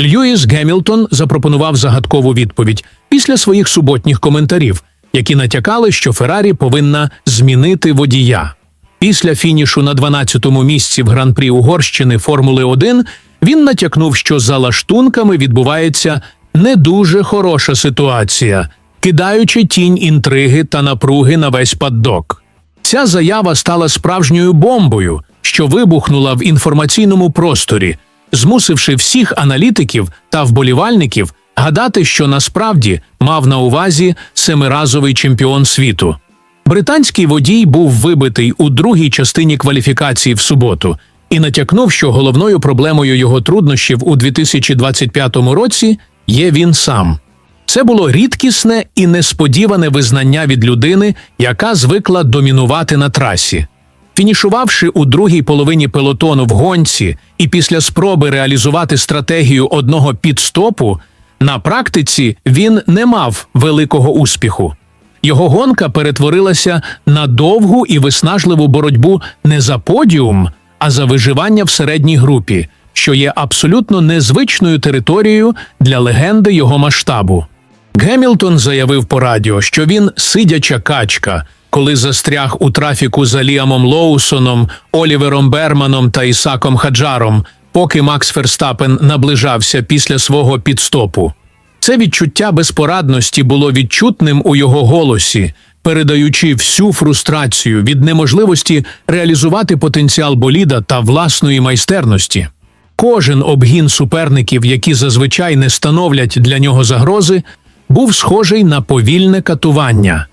Льюіс Гемілтон запропонував загадкову відповідь після своїх суботніх коментарів, які натякали, що Феррарі повинна змінити водія. Після фінішу на 12-му місці в гран-прі Угорщини Формули 1 він натякнув, що за лаштунками відбувається не дуже хороша ситуація, кидаючи тінь інтриги та напруги на весь паддок. Ця заява стала справжньою бомбою, що вибухнула в інформаційному просторі, змусивши всіх аналітиків та вболівальників гадати, що насправді мав на увазі семиразовий чемпіон світу. Британський водій був вибитий у другій частині кваліфікації в суботу і натякнув, що головною проблемою його труднощів у 2025 році є він сам. Це було рідкісне і несподіване визнання від людини, яка звикла домінувати на трасі. Фінішувавши у другій половині пелотону в гонці і після спроби реалізувати стратегію одного підстопу, на практиці він не мав великого успіху. Його гонка перетворилася на довгу і виснажливу боротьбу не за подіум, а за виживання в середній групі, що є абсолютно незвичною територією для легенди його масштабу. Гемілтон заявив по радіо, що він сидяча качка, коли застряг у трафіку за Ліамом Лоусоном, Олівером Берманом та Ісаком Хаджаром, поки Макс Ферстапен наближався після свого підстопу. Це відчуття безпорадності було відчутним у його голосі, передаючи всю фрустрацію від неможливості реалізувати потенціал боліда та власної майстерності. Кожен обгін суперників, які зазвичай не становлять для нього загрози, був схожий на повільне катування.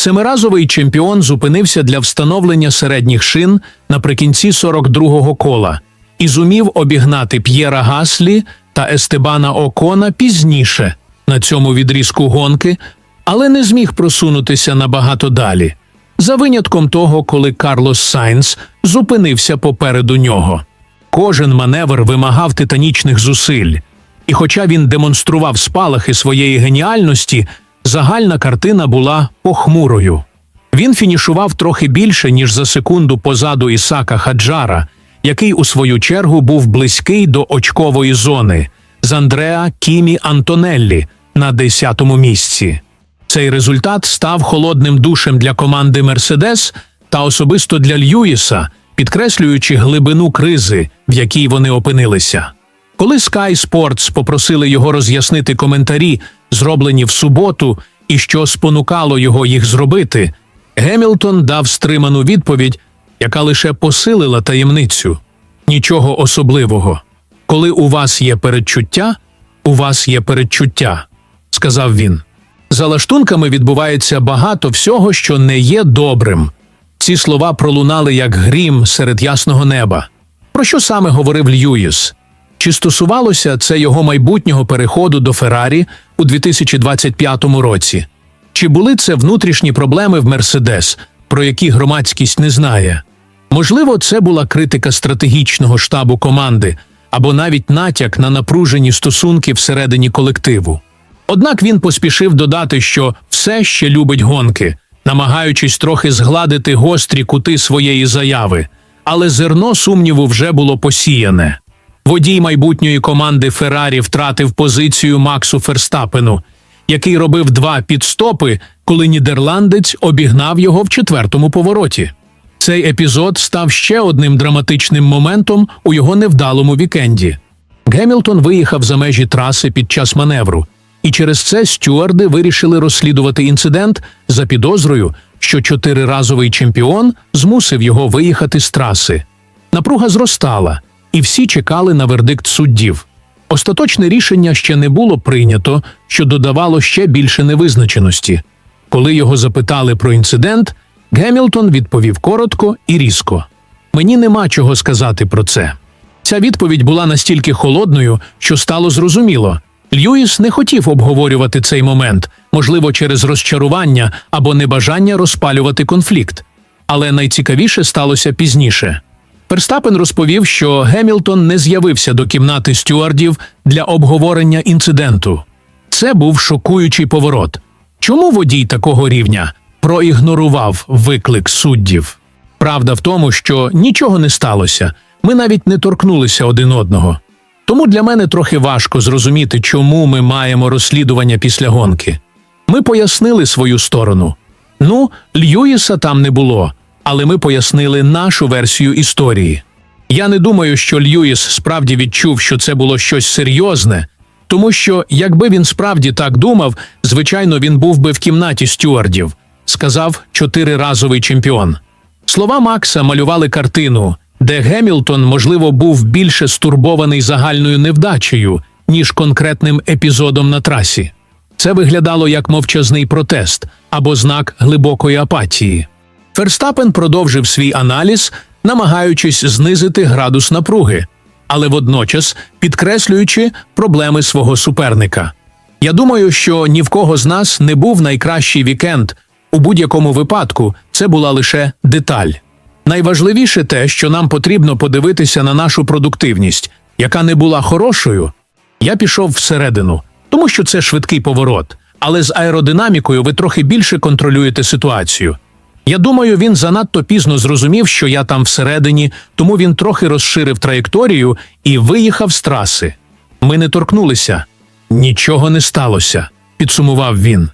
Семиразовий чемпіон зупинився для встановлення середніх шин наприкінці 42-го кола і зумів обігнати П'єра Гаслі та Естебана Окона пізніше на цьому відрізку гонки, але не зміг просунутися набагато далі, за винятком того, коли Карлос Сайнс зупинився попереду нього. Кожен маневр вимагав титанічних зусиль, і хоча він демонстрував спалахи своєї геніальності, загальна картина була похмурою. Він фінішував трохи більше, ніж за секунду позаду Ісака Хаджара, який у свою чергу був близький до очкової зони з Андреа Кімі Антонеллі на 10-му місці. Цей результат став холодним душем для команди Мерседес та особисто для Льюіса, підкреслюючи глибину кризи, в якій вони опинилися. Коли Sky Sports попросили його роз'яснити коментарі, зроблені в суботу, і що спонукало його їх зробити, Гемілтон дав стриману відповідь, яка лише посилила таємницю. Нічого особливого. Коли у вас є передчуття, у вас є передчуття, сказав він. За лаштунками відбувається багато всього, що не є добрим. Ці слова пролунали як грім серед ясного неба. Про що саме говорив Льюіс? Чи стосувалося це його майбутнього переходу до Феррарі у 2025 році? Чи були це внутрішні проблеми в Мерседес, про які громадськість не знає? Можливо, це була критика стратегічного штабу команди або навіть натяк на напружені стосунки всередині колективу. Однак він поспішив додати, що все ще любить гонки, намагаючись трохи згладити гострі кути своєї заяви, але зерно сумніву вже було посіяне. Водій майбутньої команди Феррарі втратив позицію Максу Ферстапену, який робив два підстопи, коли нідерландець обігнав його в четвертому повороті. Цей епізод став ще одним драматичним моментом у його невдалому вікенді. Гемілтон виїхав за межі траси під час маневру, і через це стюарди вирішили розслідувати інцидент за підозрою, що чотириразовий чемпіон змусив його виїхати з траси. Напруга зростала, і всі чекали на вердикт суддів. Остаточне рішення ще не було прийнято, що додавало ще більше невизначеності. Коли його запитали про інцидент, Гемілтон відповів коротко і різко: Мені нема чого сказати про це. Ця відповідь була настільки холодною, що стало зрозуміло. Льюіс не хотів обговорювати цей момент, можливо, через розчарування або небажання розпалювати конфлікт. Але найцікавіше сталося пізніше. Перстапен розповів, що Гемілтон не з'явився до кімнати стюардів для обговорення інциденту. Це був шокуючий поворот. Чому водій такого рівня проігнорував виклик суддів? Правда в тому, що нічого не сталося, ми навіть не торкнулися один одного. Тому для мене трохи важко зрозуміти, чому ми маємо розслідування після гонки. Ми пояснили свою сторону. Ну, Льюіса там не було, але ми пояснили нашу версію історії. Я не думаю, що Льюіс справді відчув, що це було щось серйозне, тому що, якби він справді так думав, звичайно, він був би в кімнаті стюардів, сказав чотириразовий чемпіон. Слова Макса малювали картину, де Гемілтон, можливо, був більше стурбований загальною невдачею, ніж конкретним епізодом на трасі. Це виглядало як мовчазний протест або знак глибокої апатії. Ферстапен продовжив свій аналіз, намагаючись знизити градус напруги, але водночас підкреслюючи проблеми свого суперника. Я думаю, що ні в кого з нас не був найкращий вікенд. У будь-якому випадку це була лише деталь. Найважливіше те, що нам потрібно подивитися на нашу продуктивність, яка не була хорошою. Я пішов всередину, тому що це швидкий поворот, але з аеродинамікою ви трохи більше контролюєте ситуацію. Я думаю, він занадто пізно зрозумів, що я там всередині, тому він трохи розширив траєкторію і виїхав з траси. Ми не торкнулися. Нічого не сталося, підсумував він.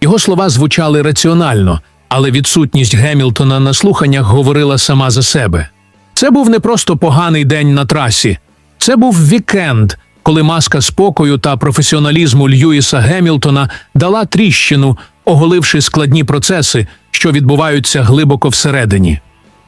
Його слова звучали раціонально, але відсутність Гемілтона на слуханнях говорила сама за себе. Це був не просто поганий день на трасі, це був вікенд, коли маска спокою та професіоналізму Льюіса Гемілтона дала тріщину, оголивши складні процеси, що відбуваються глибоко всередині.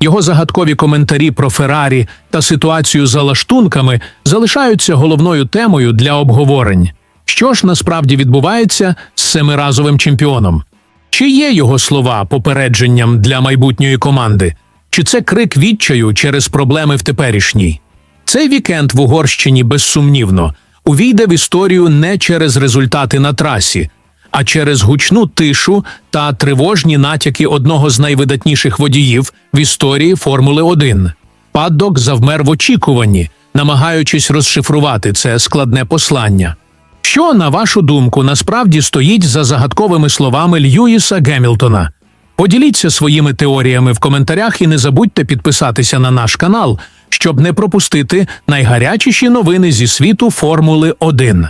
Його загадкові коментарі про Феррарі та ситуацію за лаштунками залишаються головною темою для обговорень. Що ж насправді відбувається з семиразовим чемпіоном? Чи є його слова попередженням для майбутньої команди? Чи це крик відчаю через проблеми в теперішній? Цей вікенд в Угорщині безсумнівно увійде в історію не через результати на трасі, а через гучну тишу та тривожні натяки одного з найвидатніших водіїв в історії Формули 1. Паддок завмер в очікуванні, намагаючись розшифрувати це складне послання. Що, на вашу думку, насправді стоїть за загадковими словами Льюіса Гемілтона? Поділіться своїми теоріями в коментарях і не забудьте підписатися на наш канал, щоб не пропустити найгарячіші новини зі світу Формули 1.